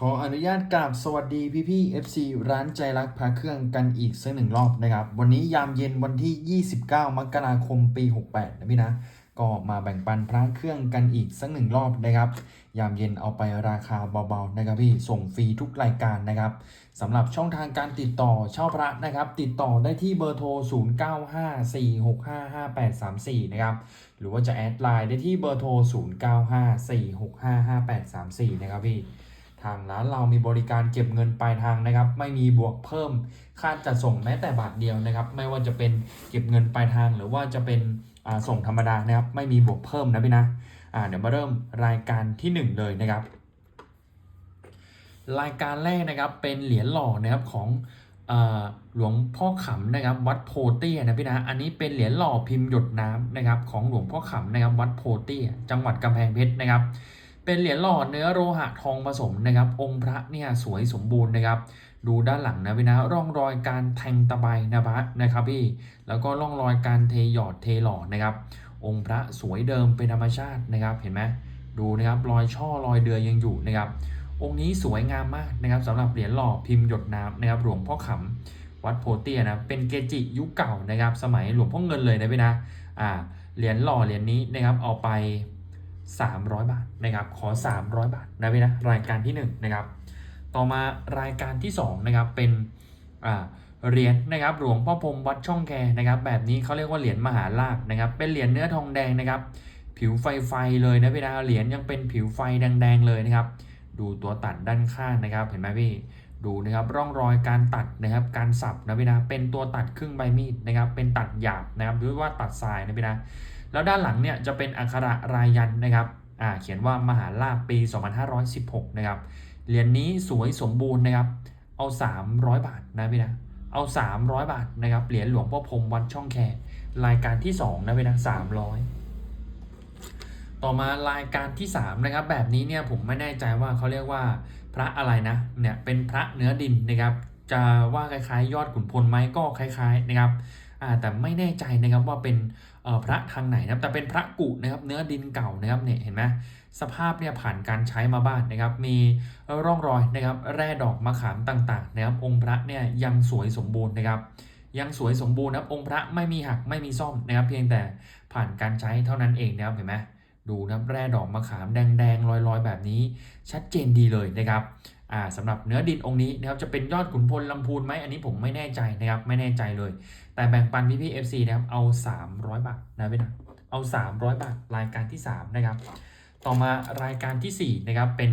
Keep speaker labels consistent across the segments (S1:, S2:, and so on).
S1: ขออนุญาตกราบสวัสดีพี่พี่ FC ร้านใจรักพาเครื่องกันอีกสักหนึ่งรอบนะครับ วันนี้ยามเย็นวันที่ 29 มกราคมปี 68 นะพี่นะ ก็มาแบ่งปันพระเครื่องกันอีกสักหนึ่งรอบนะครับ ยามเย็นเอาไปราคาเบาๆนะครับพี่ ส่งฟรีทุกรายการนะครับสำหรับช่องทางการติดต่อเช่าพระนะครับ ติดต่อได้ที่เบอร์โทร 0954655834 นะครับ หรือว่าจะแอดไลน์ได้ที่เบอร์โทร 0954655834 นะครับพี่ ทางร้านเรามีบริการเก็บเงินปลายทางนะครับ ไม่มีบวกเพิ่มค่าจัดส่งแม้แต่บาทเดียวนะครับ ไม่ว่าจะเป็นเก็บเงินปลายทาง หรือว่าจะเป็นส่งธรรมดานะครับ ไม่มีบวกเพิ่มนะพี่นะเดี๋ยวมาเริ่มรายการที่หนึ่งเลยนะครับ รายการแรกนะครับเป็นเหรียญหล่อนะครับของอหลวงพ่อขำนะครับวัดโพเตี้ยนะพี่นะอันนี้เป็นเหรียญหล่อพิมพ์หยดน้ำนะครับของหลวงพ่อขำนะครับวัดโพเตี้ยจังหวัดกำแพงเพชรนะครับ เป็นเหรียญหล่อเนื้อโลหะทองผสมนะครับ องค์พระเนี่ยสวยสมบูรณ์นะครับ ดูด้านหลังนะพี่นะร่องรอยการแทงตะไบนะพัดนะครับพี่แล้วก็ร่องรอยการเทหยอดเทหล่อนะครับ องค์พระสวยเดิมเป็นธรรมชาตินะครับเห็นไหมดูนะครับรอยช่อรอยเดือยยังอยู่นะครับ องค์นี้สวยงามมากนะครับสำหรับเหรียญหล่อพิมพ์หยดน้ำนะครับหลวงพ่อขำวัดโพเตียนะเป็นเกจิยุคเก่านะครับ สมัยหลวงพ่อเงินเลยนะพี่นะอ่าเหรียญหล่อเหรียญนี้นะครับเอาไป 300 บาทนะครับขอ 300 บาทนะพี่นะรายการที่1นะครับต่อมารายการที่2นะครับเป็นเหรียญนะครับหลวงพ่อพรมวัดช่องแคนะครับแบบนี้เขาเรียกว่าเหรียญมหาลาภนะครับเป็นเหรียญเนื้อทองแดงนะครับผิวไฟไฟเลยนะพี่นะเหรียญยังเป็นผิวไฟแดงๆเลยนะครับดูตัวตัดด้านข้างนะครับเห็นไหมพี่ดูนะครับร่องรอยการตัดนะครับการสับนะพี่นะเป็นตัวตัดครึ่งใบมีดนะครับเป็นตัดหยาบนะครับหรือว่าตัดทรายนะพี่นะ แล้วด้านหลังเนี่ยจะเป็นอักขระรายันนะครับอ่าเขียนว่ามหาลาภปี 2516 นะครับ เหรียญนี้สวยสมบูรณ์นะครับ เอา 300 บาทนะพี่นะ เอา 300 บาทนะครับ เหรียญหลวงพ่อพรมวัดช่องแครายการที่ 2 นะพี่นะ300 ต่อมารายการที่ 3 นะครับ แบบนี้เนี่ยผมไม่แน่ใจว่าเขาเรียกว่าพระอะไรนะ เนี่ย เป็นพระเนื้อดินนะครับ จะว่าคล้ายๆ ยอดขุนพลไหมก็คล้าย ๆ นะครับ อ่า แต่ไม่แน่ใจนะครับว่าเป็น พระทางไหนนะครับแต่เป็นพระกุนะครับเนื้อดินเก่านะครับเนี่ยเห็นไหมสภาพเนี่ยผ่านการใช้มาบ้างนนะครับ มีร่องรอยนะครับแร่ดอกมะขามต่างๆนะครับ องค์พระเนี่ยยังสวยสมบูรณ์นะครับ ยังสวยสมบูรณ์นะครับองค์พระไม่มีหักไม่มีซ่อมนะครับ เพียงแต่ผ่านการใช้เท่านั้นเองนะครับเห็นไหม ดูนะครับแร่ดอกมะขามแดงๆลอยๆ แบบนี้ ชัดเจนดีเลยนะครับอ่าสำหรับเนื้อดินองค์นี้นะครับจะเป็นยอดขุนพลลำพูนไหมอันนี้ผมไม่แน่ใจนะครับไม่แน่ใจเลย แต่แบ่งปันพี่พี่ FC นะครับเอา 300 บาทนะพี่นะเอา 300 บาทรายการที่ 3 นะครับ ต่อมารายการทีสี่4 นะครับเป็น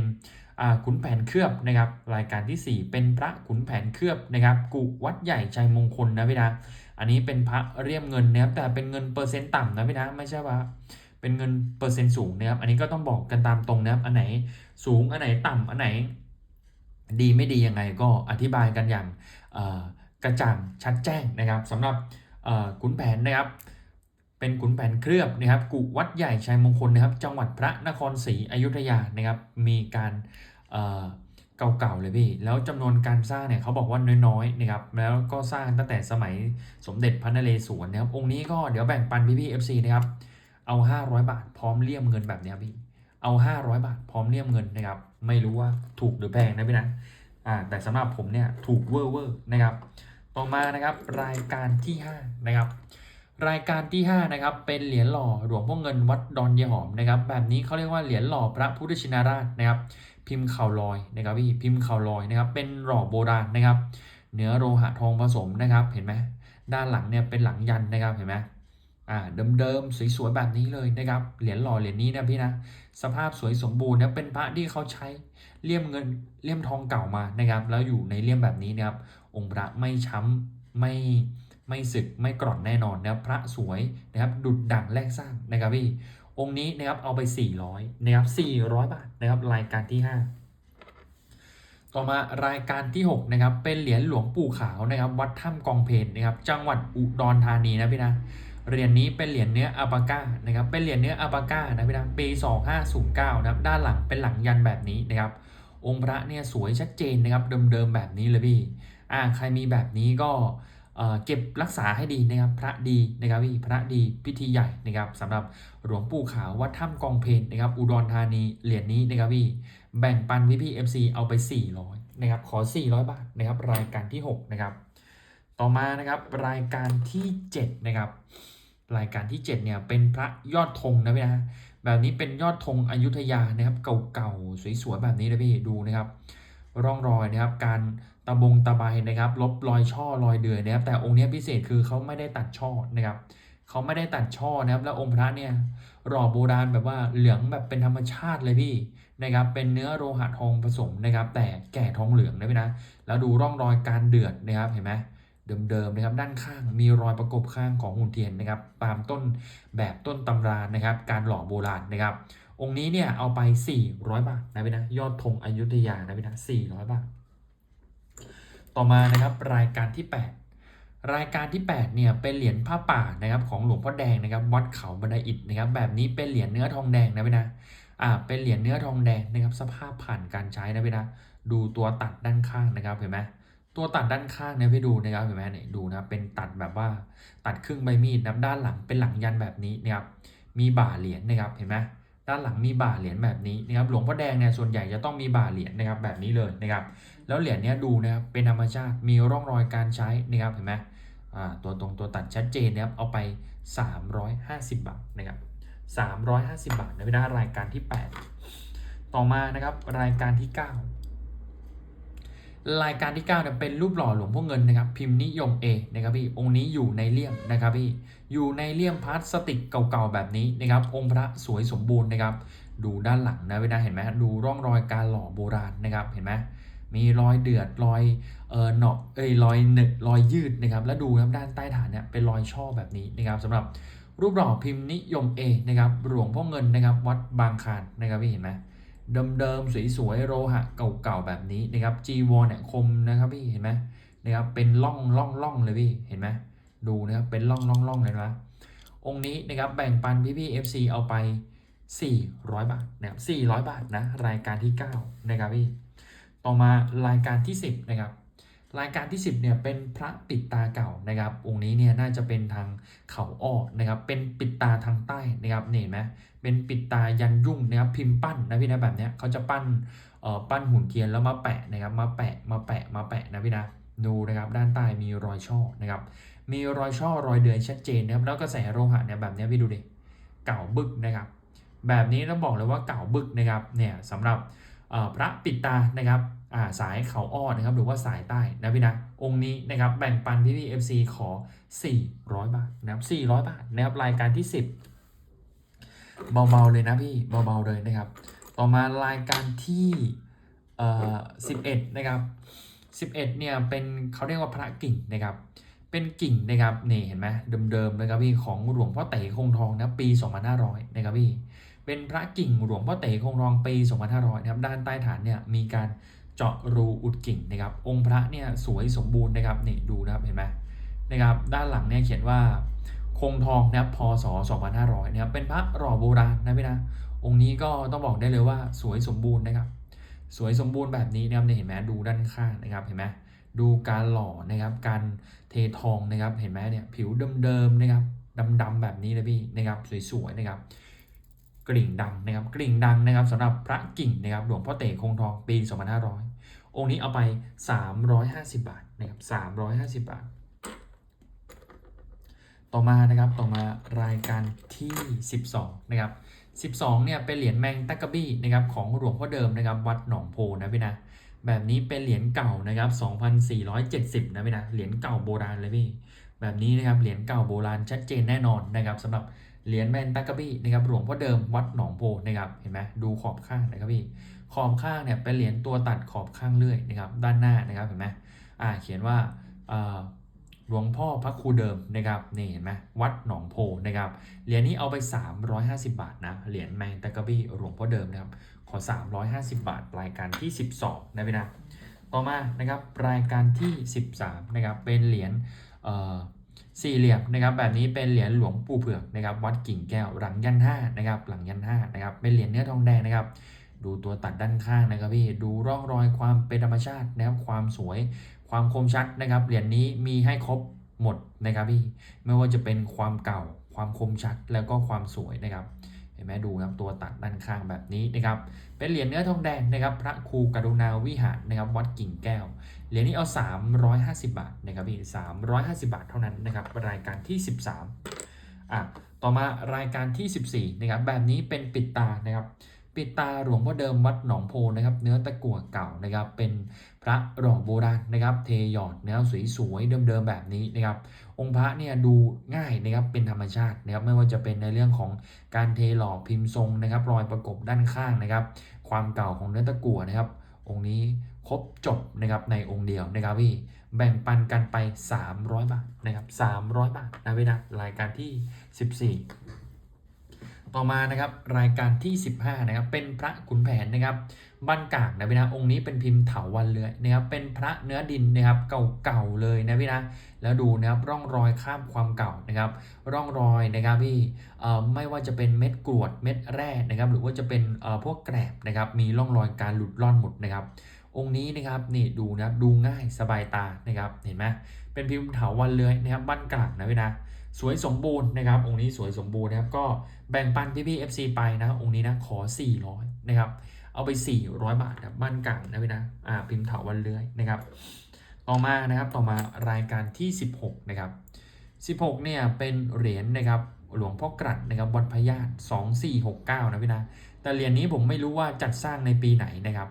S1: ขุนแผนเคลือบนะครับ รายการทีสี่ 4 เป็นพระขุนแผนเคลือบนะครับ กุวัดใหญ่ชัยมงคลนะพี่นะอันนี้เป็นพระเรียมเงินนะครับแต่เป็นเงินเปอร์เซ็นต์ต่ำนะพี่นะไม่ใช่ว่า เป็นเงินเปอร์เซ็นต์สูงนะครับ อันนี้ก็ต้องบอกกันตามตรงนะครับ อันไหนสูง อันไหนต่ำอันไหนดีไม่ดียังไงก็อธิบายกันอย่างกระจ่างชัดแจ้งนะครับสำหรับขุนแผนนะครับ เป็นขุนแผนเคลือบนะครับกุวัดใหญ่ชัยมงคลนะครับ จังหวัดพระนครศรีอยุธยานะครับ มีการเเก่าๆเลยพี่ แล้วจำนวนการสร้างเนี่ยเขาบอกว่าน้อยๆนะครับ แล้วก็สร้างตั้งแต่สมัยสมเด็จพระนเรศวรนะครับ องค์นี้ก็เดี๋ยวแบ่งปันพี่ๆ FC นะครับ เอา 500 บาท พร้อมเลี่ยมเงินแบบนี้พี่เอา 500 บาท พร้อมเลี่ยมเงินนะครับ ไม่รู้ว่าถูกหรือแพงนะพี่นะอ่าแต่สำหรับผมเนี่ยถูกเวอร์เวอร์นะครับ ต่อมานะครับรายการที่ 5 นะครับ รายการที่ 5 นะครับ เป็นเหรียญหล่อหลวงพ่อเงินวัดดอนเยหอมนะครับ แบบนี้เขาเรียกว่าเหรียญหล่อพระพุทธชินราชนะครับ พิมพ์เข่าลอยนะครับพี่พิมพ์เข่าลอยนะครับ เป็นหล่อโบราณนะครับ เนื้อโลหะทองผสมนะครับ เห็นไหมด้านหลังเนี่ยเป็นหลังยันนะครับเห็นไหม อ่าเดิมๆสวยๆแบบนี้เลยนะครับเหรียญหล่อเหรียญนี้นะพี่นะสภาพสวยสมบูรณ์นะเป็นพระที่เขาใช้เลี่ยมเงินเลี่ยมทองเก่ามานะครับ แล้วอยู่ในเลี่ยมแบบนี้นะครับ องค์พระไม่ช้ำไม่ไม่สึกไม่กร่อนแน่นอนนะครับพระสวยนะครับดุดดังแรกสร้างนะครับพี่องค์นี้นะครับเอาไป 400นะครับ400 บาทนะครับรายการที่ 5ต่อมารายการที่ 6 นะครับ เป็นเหรียญหลวงปู่ขาวนะครับ วัดถ้ำกองเพนนะครับ จังหวัดอุดรธานีนะพี่นะ เหรียญนี้เป็นเหรียญเนื้ออัปาก้านะครับ เป็นเหรียญเนื้ออัปาก้านะพี่นะปี 2509นะครับ ด้านหลังเป็นหลังยันแบบนี้นะครับ องค์พระเนี่ยสวยชัดเจนนะครับ เดิมๆแบบนี้เลยพี่ อ่า ใครมีแบบนี้ก็เก็บรักษาให้ดีนะครับ พระดีนะครับพี่ พระดีพิธีใหญ่นะครับสำหรับหลวงปู่ขาววัดถ้ำกองเพนนะครับ อุดรธานี เหรียญนี้นะครับพี่ แบ่งปันพี่พี่เอฟซีเอาไป 400นะครับ ขอ 400 บาทนะครับ รายการที่ 6 นะครับ ต่อมานะครับรายการที่ 7 นะครับ รายการที่ 7 เนี่ย เป็นพระยอดธงนะพี่นะ แบบนี้เป็นยอดธงอยุธยานะครับ เก่าๆ สวยๆ แบบนี้นะพี่ ดูนะครับ ร่องรอยนะครับ การตะบงตะไบนะครับ ลบรอยช่อรอยเดือยนะครับ แต่องค์นี้พิเศษคือเขาไม่ได้ตัดช่อนะครับเขาไม่ได้ตัดช่อนะครับ แล้วองค์พระเนี่ยหล่อโบราณแบบว่าเหลืองแบบเป็นธรรมชาติเลยพี่นะครับ เป็นเนื้อโลหะทองผสมนะครับ แต่แก่ทองเหลืองนะพี่นะ แล้วดูร่องรอยการเดือดนะครับ เห็นไหม เดิมๆนะครับด้านข้างมีรอยประกบข้างของหุ่นเทียนนะครับตามต้นแบบต้นตำรานะครับ การหล่อโบราณนะครับ องค์นี้เนี่ยเอาไป 400 บาทนะพี่นะยอดธงอยุธยานะพี่นะ400 บาท ต่อมานะครับรายการที่ 8 รายการที่8เนี่ยเป็นเหรียญผ้าป่านะครับของหลวงพ่อแดงนะครับวัดเขาบันไดอิฐนะครับแบบนี้เป็นเหรียญเนื้อทองแดงนะพี่นะอ่าเป็นเหรียญเนื้อทองแดงนะครับสภาพผ่านการใช้นะพี่นะดูตัวตัดด้านข้างนะครับเห็นไหม ตัวตัดด้านข้างเนี่ยพี่ดูนะครับเห็นไหมเนี่ยดูนะเป็นตัดแบบว่าตัดครึ่งใบมีดนะครับด้านหลังเป็นหลังยันแบบนี้นะครับมีบ่าเหรียญนะครับเห็นไหมด้านหลังมีบ่าเหรียญแบบนี้นะครับหลวงพ่อแดงเนี่ยส่วนใหญ่จะต้องมีบ่าเหรียญนะครับแบบนี้เลยนะครับแล้วเหรียญเนี้ยดูนะครับเป็นธรรมชาติมีร่องรอยการใช้นะครับเห็นไหมอ่าตัวตรงตัวตัดชัดเจนนะครับเอาไป 350 บาทนะครับ350 บาทนะพี่นะรายการที่ 8 ต่อมานะครับรายการที่ 9 รายการที่9เนี่ยเป็นรูปหล่อหลวงพ่อเงินนะครับ พิมพ์นิยม A นะครับพี่องค์นี้อยู่ในเลี่ยมนะครับพี่อยู่ในเลี่ยมพลาสติกเก่าๆแบบนี้นะครับ องค์พระสวยสมบูรณ์นะครับ ดูด้านหลังนะเวลาเห็นไหมดูร่องรอยการหล่อโบราณนะครับเห็นไหมมีรอยเดือดรอยเออเนาะเอ้ยรอยหนึกรอยยืดนะครับแล้วดูครับด้านใต้ฐานเนี่ยเป็นรอยช่อแบบนี้นะครับสำหรับรูปหล่อพิมพ์นิยม A นะครับหลวงพ่อเงินนะครับ วัดบางคานนะครับพี่เห็นไหม เดิมๆสวยๆโลหะเก่าๆแบบนี้นะครับจีวรเนี่ยคมนะครับพี่เห็นไหมนะครับเป็นร่องร่องร่องเลยพี่เห็นไหมดูนะครับเป็นร่องร่องร่องเลยนะองค์นี้นะครับแบ่งปันพี่พี่ๆ FC เอาไป 400 บาทนะครับ400 บาทนะรายการที่ 9 นะครับพี่ต่อมารายการที่ 10 นะครับ รายการที่ 10เนี่ยเป็นพระปิดตาเก่านะครับ องค์นี้เนี่ยน่าจะเป็นทางเขาอ้อนะครับเป็นปิดตาทางใต้นะครับนี่เห็นไหม เป็นปิดตายันยุ่งนะครับพิมพ์ปั้นนะพี่นะแบบเนี้ยเขาจะปั้นเอ่อปั้นหุ่นเทียนแล้วมาแปะนะครับมาแปะมาแปะมาแปะนะพี่นะดูนะครับด้านใต้มีรอยช่อนะครับมีรอยช่อรอยเดือยชัดเจนนะครับแล้วกระแสโลหะเนี่ยแบบนี้พี่ดูดิเก่าบึกนะครับ แบบนี้ต้องบอกเลยว่าเก่าบึกนะครับเนี่ยสำหรับเอ่อพระปิดตานะครับอ่าสายเขาอ้อนะครับหรือว่าสายใต้นะพี่นะองค์นี้นะครับแบ่งปันพี่พี่เอฟซีขอ 400 บาทนะครับ400 บาทนะครับรายการที่ 10 เบาๆเลยนะพี่เบาๆเลยนะครับ ต่อมารายการที่เอ่อ11 นะครับ 11 เนี่ยเป็นเขาเรียกว่าพระกิ่งนะครับ เป็นกิ่งนะครับนี่เห็นไหมเดิมๆนะครับพี่ของหลวงพ่อเต๋คงทองนะปี2500นะครับพี่เป็นพระกิ่งหลวงพ่อเต๋คงทองปี2500นะครับด้านใต้ฐานเนี่ยมีการเจาะรูอุดกิ่งนะครับ องค์พระเนี่ยสวยสมบูรณ์นะครับนี่ดูนะครับเห็นไหมนะครับ ด้านหลังเนี่ยเขียนว่า งทองนะครับพศ 2500 นะครับ เป็นพระหล่อโบราณนะพี่นะ องค์นี้ก็ต้องบอกได้เลยว่าสวยสมบูรณ์นะครับ สวยสมบูรณ์แบบนี้นะครับเห็นไหมดูด้านข้างนะครับ เห็นไหมดูการหล่อนะครับ การเททองนะครับ เห็นไหมเนี่ยผิวเดิมๆนะครับดำๆแบบนี้เลยพี่นะครับ สวยๆนะครับกริ่งดังนะครับกริ่งดังนะครับสำหรับพระกิ่งนะครับหลวงพ่อเต๋คงทองปี 2500 องค์นี้เอาไป 350 บาทนะครับ350 บาท ต่อมานะครับต่อมารายการที่ 12 นะครับ 12 เนี่ยเป็นเหรียญแมงตะกะบี้นะครับของหลวงพ่อเดิมนะครับวัดหนองโพนะพี่นะแบบนี้เป็นเหรียญเก่านะครับ2,470 นะพี่นะเหรียญเก่าโบราณเลยพี่แบบนี้นะครับเหรียญเก่าโบราณชัดเจนแน่นอนนะครับสำหรับเหรียญแมงตะกะบี้นะครับหลวงพ่อเดิมวัดหนองโพนะครับเห็นไหมดูขอบข้างนะครับพี่ขอบข้างเนี่ยเป็นเหรียญตัวตัดขอบข้างเลื่อยนะครับด้านหน้านะครับเห็นไหมอ่าเขียนว่าอ่า หลวงพ่อพระครูเดิมนะครับนี่เห็นไหมวัดหนองโพนะครับเหรียญนี้เอาไป 350 บาทนะเหรียญแมงตะกบี้หลวงพ่อเดิมนะครับขอ 350 บาทรายการที่ 12นะพี่นะต่อมานะครับรายการที่ 13นะครับเป็นเหรียญสี่เหลี่ยมนะครับแบบนี้เป็นเหรียญหลวงปู่เผือกนะครับวัดกิ่งแก้วหลังยันห้านะครับหลังยันห้านะครับเป็นเหรียญเนื้อทองแดงนะครับ ดูตัวตัดด้านข้างนะครับพี่ดูร่องรอยความเป็นธรรมชาตินะครับความสวยความคมชัดนะครับเหรียญนี้มีให้ครบหมดนะครับพี่ไม่ว่าจะเป็นความเก่าความคมชัดแล้วก็ความสวยนะครับเห็นไหมห็นไหมดูครับตัวตัดด้านข้างแบบนี้นะครับ เป็นเหรียญเนื้อทองแดงนะครับ พระครูกรุณาวิหารนะครับ วัดกิ่งแก้ว เหรียญนี้เอา 350 บาทนะครับพี่350 บาทเท่านั้นนะครับ รายการที่ 13อะต่อมารายการที่ 14นะครับแบบนี้เป็นปิดตานะครับ ปิดตาหลวงพ่อเดิมวัดหนองโพนะครับ เนื้อตะกั่วเก่านะครับ เป็นพระหล่อโบราณนะครับ เทหยอดเนื้อสวยๆเดิมๆแบบนี้นะครับ องค์พระเนี่ยดูง่ายนะครับเป็นธรรมชาตินะครับไม่ว่าจะเป็นในเรื่องของการเทหล่อพิมพ์ทรงนะครับ รอยประกบด้านข้างนะครับ ความเก่าของเนื้อตะกั่วนะครับ องค์นี้ครบจบนะครับในองค์เดียวนะครับพี่แบ่งปันกันไป 300 บาทนะครับ300 บาทนะพี่นะรายการที่ 14 ต่อมานะครับรายการที่ 15นะครับเป็นพระขุนแผนนะครับบ้านกากนะพี่นะองค์นี้เป็นพิมพ์เถาวันเลื้อยนะครับเป็นพระเนื้อดินนะครับเก่าๆเลยนะพี่นะแล้วดูนะครับร่องรอยข้ามความเก่านะครับ ร่องรอยนะครับพี่ไม่ว่าจะเป็นเม็ดกรวดเม็ดแร่นะครับ หรือว่าจะเป็นพวกแกรบนะครับมีร่องรอยการหลุดร่อนหมดนะครับองค์นี้นะครับนี่ดูนะครับดูง่ายสบายตานะครับเห็นไหมเป็นพิมพ์เถาวันเลื้อยนะครับบ้านกางนะพี่นะ สวยสมบูรณ์นะครับ องค์นี้สวยสมบูรณ์นะครับ ก็แบ่งปันพี่พี่ FC ไปนะ องค์นี้นะขอ 400 นะครับ เอาไป 400 บาทครับบ้านกลางนะพี่นะอ่าพิมพ์เถาวันเลื้อยนะครับ ต่อมานะครับต่อมารายการที่ 16 นะครับ 16 เนี่ยเป็นเหรียญนะครับหลวงพ่อกรัดนะครับวัดพญาต2469 นะพี่นะ แต่เหรียญนี้ผมไม่รู้ว่าจัดสร้างในปีไหนนะครับ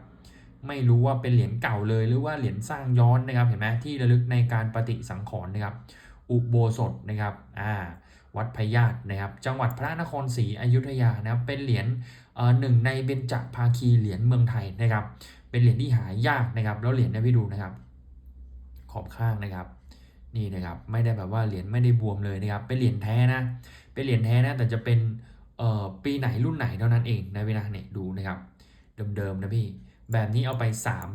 S1: ไม่รู้ว่าเป็นเหรียญเก่าเลยหรือว่าเหรียญสร้างย้อนนะครับ เห็นไหมที่ระลึกในการปฏิสังขรณ์นะครับ อุโบสถนะครับอ่าวัดพญาตนะครับ จังหวัดพระนครศรีอยุธยานะครับเป็นเหรียญหนึ่งในเบญจภาคีเหรียญเมืองไทยนะครับ เป็นเหรียญที่หายากนะครับ แล้วเหรียญเนี่ยพี่ดูนะครับ ขอบข้างนะครับ นี่นะครับไม่ได้แบบว่าเหรียญไม่ได้บวมเลยนะครับเป็นเหรียญแท้นะเป็นเหรียญแท้นะแต่จะเป็นปีไหนรุ่นไหนเท่านั้นเองนะพี่นะเนี่ยดูนะครับ เดิมๆนะพี่แบบนี้เอาไป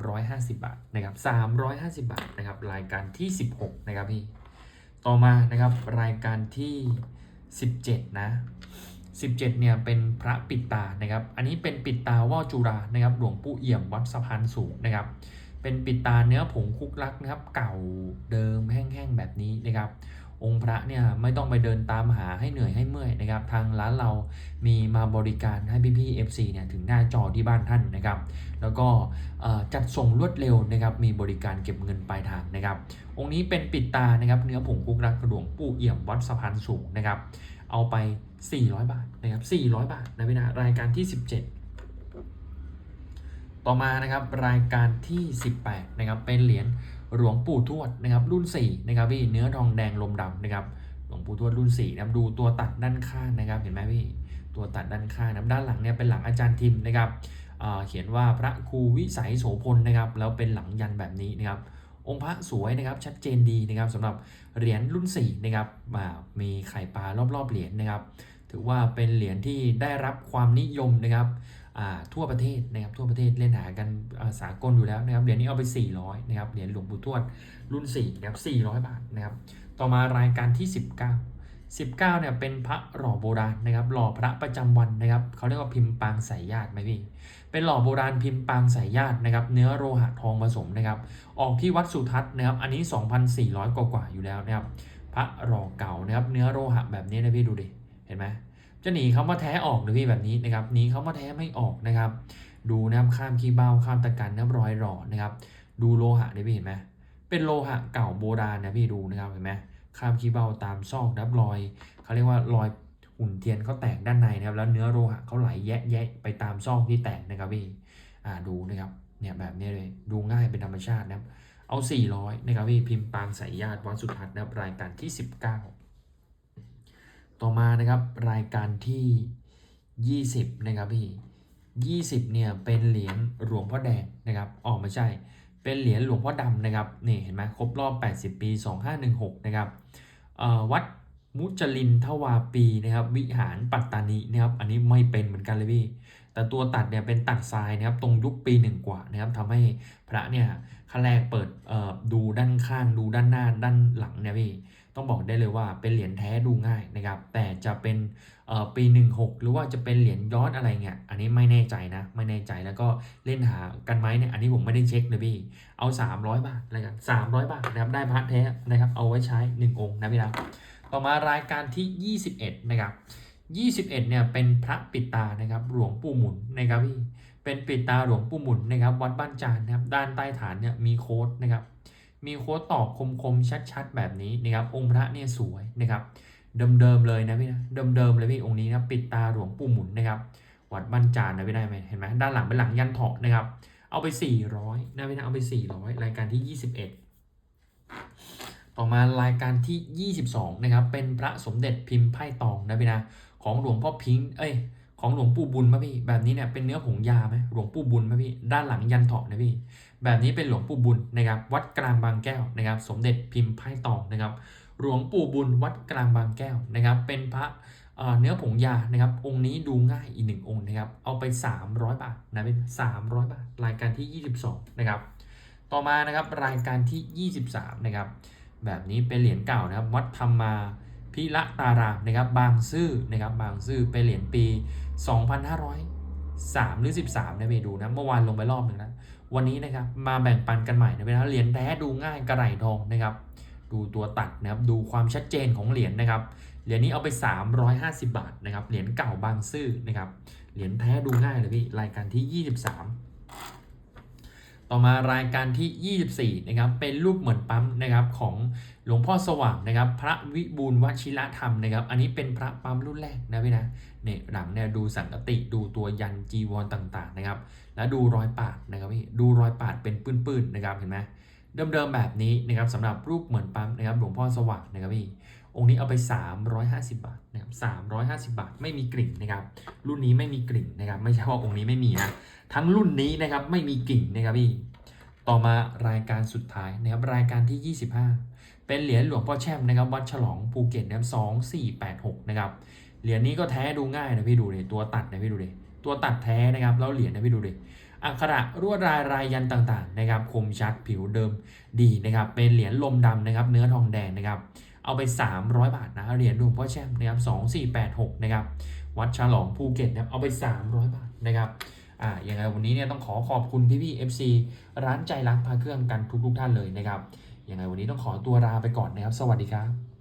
S1: 350 บาทนะครับ350 บาทนะครับรายการที่ 16 นะครับพี่ ต่อมานะครับรายการที่ 17 นะ 17 เนี่ยเป็นพระปิดตานะครับ อันนี้เป็นปิดตาว่าจุรานะครับหลวงปู่เอี่ยมวัดสะพานสูงนะครับ เป็นปิดตาเนื้อผงคุกลักนะครับ เก่าเดิมแห้งๆแบบนี้นะครับ องค์พระเนี่ยไม่ต้องไปเดินตามหาให้เหนื่อยให้เมื่อยนะครับ ทางร้านเรามีมาบริการให้พี่ๆ FC เนี่ยถึงหน้าจอที่บ้านท่านนะครับ แล้วก็จัดส่งรวดเร็วนะครับ มีบริการเก็บเงินปลายทางนะครับ องค์นี้เป็นปิดตานะครับ เนื้อผงคุกรักหลวงปู่เอี่ยมวัดสะพานสูงนะครับ เอาไป 400 บาทนะครับ 400 บาทนะพี่นะรายการที่ 17ต่อมานะครับรายการที่ 18นะครับเป็นเหรียญ หลวงปู่ทวดนะครับรุ่น4นะครับพี่เนื้อทองแดงลมดำนะครับหลวงปู่ทวดรุ่น4นะครับดูตัวตัดด้านข้างนะครับเห็นไหมพี่ตัวตัดด้านข้างนะด้านหลังเนี่ยเป็นหลังอาจารย์ทิมนะครับเเขียนว่าพระครูวิสัยโสพลนะครับแล้วเป็นหลังยันแบบนี้นะครับองค์พระสวยนะครับชัดเจนดีนะครับสำหรับเหรียญรุ่น4นะครับอ่ามีไข่ปลารอบๆเหรียญนะครับ ถือว่าเป็นเหรียญที่ได้รับความนิยมนะครับ ทั่วประเทศนะครับทั่วประเทศเล่นหากันาสากลอยู่แล้วนะครับเหรียญนี้เอาไป 400นะครับเหรียญหลวงปู่ทวดรุ่น4นะครับ400 บาทนะครับต่อมารายการที่ 19 19เนี่ยเป็นพระหล่อโบราณนะครับหล่อพระประจำวันนะครับเขาเรียกว่าพิมพ์ปางสายญาติไหมพี่เป็นหล่อโบราณพิมพ์ปางสายญาตินะครับเนื้อโลหะทองผสมนะครับออกที่วัดสุทัศน์นะครับอันนี้ 2,400 กว่ากว่าอยู่แล้วนะครับพระหล่อเก่านะครับเนื้อโลหะแบบนี้นะพี่ดูดิเห็นไหม จะหนีเขามาแท้ออกหรือพี่แบบนี้นะครับหนีเขามาแท้ไม่ออกนะครับ ดูนะครับข้ามขี้เบ้าข้ามตะกันนะครับรอยหล่อนะครับ ดูโลหะได้พี่เห็นไหมเป็นโลหะเก่าโบราณนะพี่ดูนะครับเห็นไหมข้ามขี้เบ้าตามซอกนับรอยเขาเรียกว่ารอยหุ่นเทียนเขาแตกด้านในนะครับแล้วเนื้อโลหะเขาไหลแยะแยะไปตามซอกที่แตกนะครับพี่อ่าดูนะครับเนี่ยแบบนี้เลยดูง่ายเป็นธรรมชาตินะครับเอา 400 นะครับพี่พิมพ์ปางสายญาติวัดสุทัศน์นะครับรายการที่ 19 ต่อมานะครับรายการที่ 20 นะครับพี่ 20 เนี่ยเป็นเหรียญหลวงพ่อแดงนะครับออไม่ใช่ เป็นเหรียญหลวงพ่อดำนะครับนี่เห็นไหมครบรอบ 80 ปี 2516 นะครับวัดมุจลินทวาปีนะครับวิหารปัตตานีนะครับอันนี้ไม่เป็นเหมือนกันเลยพี่แต่ตัวตัดเนี่ยเป็นตัดทรายนะครับตรงยุคปีหนึ่งกว่านะครับทำให้พระเนี่ยขั้นแรกเปิดเอ่อดูด้านข้างดูด้านหน้าด้านหลังเนี่ยพี่ ต้องบอกได้เลยว่าเป็นเหรียญแท้ดูง่ายนะครับ แต่จะเป็นปี 16 หรือว่าจะเป็นเหรียญย้อนอะไรเงี้ยอันนี้ไม่แน่ใจนะ ไม่แน่ใจแล้วก็เล่นหากันไหมเนี่ยอันนี้ผมไม่ได้เช็คเลยพี่ เอา 300 บาทแล้วกัน300 บาทนะครับได้พระแท้นะครับเอาไว้ใช้ 1 องค์นะพี่นะต่อมารายการที่ 21 นะครับ21เนี่ยเป็นพระปิดตานะครับหลวงปู่หมุนนะครับพี่เป็นปิดตาหลวงปู่หมุนนะครับวัดบ้านจานนะครับด้านใต้ฐานเนี่ยมีโค้ดนะครับ มีโค้ดตอบคมๆชัดๆ แบบนี้นะครับ องค์พระเนี่ยสวยนะครับ เดิมๆเลยนะพี่นะเดิมๆเลยพี่องค์นี้นะปิดตาหลวงปู่หมุนนะครับ วัดบ้านจานนะพี่ได้ไหมเห็นไหมด้านหลังเป็นหลังยันเถาะนะครับ เอาไป 400นะพี่นะเอาไป 400 รายการที่ 21 ต่อมารายการที่ 22นะครับเป็นพระสมเด็จพิมพ์ไพ่ตองนะพี่นะของหลวงพ่อพิงค์เอ้ยของหลวงปู่บุญมาพี่แบบนี้เนี่ยเป็นเนื้อผงยาไหมหลวงปู่บุญมาพี่ด้านหลังยันเถาะนะพี่ แบบนี้เป็นหลวงปู่บุญนะครับวัดกลางบางแก้วนะครับ สมเด็จพิมพ์ไพ่ตองนะครับ หลวงปู่บุญวัดกลางบางแก้วนะครับ เป็นพระเนื้อผงยานะครับ องค์นี้ดูง่ายอีกหนึ่งองค์นะครับ เอาไป 300 บาทนะเป็น300 บาท รายการที่ 22 นะครับ ต่อมานะครับรายการที่ 23 นะครับ แบบนี้เป็นเหรียญเก่านะครับวัดธรรมาพิระตารามนะครับบางซื่อนะครับบางซื่อเป็นเหรียญปี 2503หรือ 13นะไปดูนะเมื่อวานลงไปรอบหนึ่งนะ วันนี้นะครับมาแบ่งปันกันใหม่นะเป็นเหรียญแท้ดูง่ายกระไหร่ทองนะครับ ดูตัวตัดนะครับดูความชัดเจนของเหรียญนะครับเหรียญนี้เอาไป 350 บาทนะครับเหรียญเก่าบางซื่อนะครับเหรียญแท้ดูง่ายเลยพี่รายการที่ 23 ต่อมารายการที่ 24 นะครับ เป็นรูปเหมือนปั๊มนะครับของหลวงพ่อสว่างนะครับ พระวิบูลวชิระธรรมนะครับ อันนี้เป็นพระปั๊มรุ่นแรกนะพี่นะเนี่ยหลังเนี่ยดูสังกติดูตัวยันจีวรต่างๆนะครับ แล้วดูรอยปาดนะครับพี่ดูรอยปาดเป็นปื้นๆนะครับเห็นไหมเดิมๆแบบนี้นะครับสำหรับรูปเหมือนปั๊มนะครับหลวงพ่อสว่างนะครับพี่ องค์นี้เอาไป 350 บาทนะครับ350 บาทไม่มีกลิ่นนะครับ รุ่นนี้ไม่มีกลิ่นนะครับ ไม่ใช่ว่าองค์นี้ไม่มีนะทั้งรุ่นนี้นะครับไม่มีกลิ่นนะครับพี่ต่อมารายการสุดท้ายนะครับรายการที่ 25 เป็นเหรียญหลวงพ่อแช่มนะครับวัดฉลองภูเก็ตนะครับ2486นะครับเหรียญนี้ก็แท้ดูง่ายนะพี่ดูเลยตัวตัดนะพี่ดูเลยตัวตัดแท้นะครับแล้วเหรียญนะพี่ดูเลยอักขระรวดลายรายยันต่างๆนะครับคมชัดผิวเดิมดีนะครับเป็นเหรียญลมดำนะครับเนื้อทองแดงนะครับ เอาไป 300 บาทนะเหรียญหลวงพ่อแช่มนะครับ2486นะครับวัดฉลองภูเก็ตนะครับเอาไป 300 บาทนะครับอ่าอย่างไรวันนี้เนี่ยต้องขอขอบคุณพี่พี่ FC ร้านใจรักพาเครื่องกันทุกทุกท่านเลยนะครับยังไงวันนี้ต้องขอตัวลาไปก่อนนะครับ สวัสดีครับ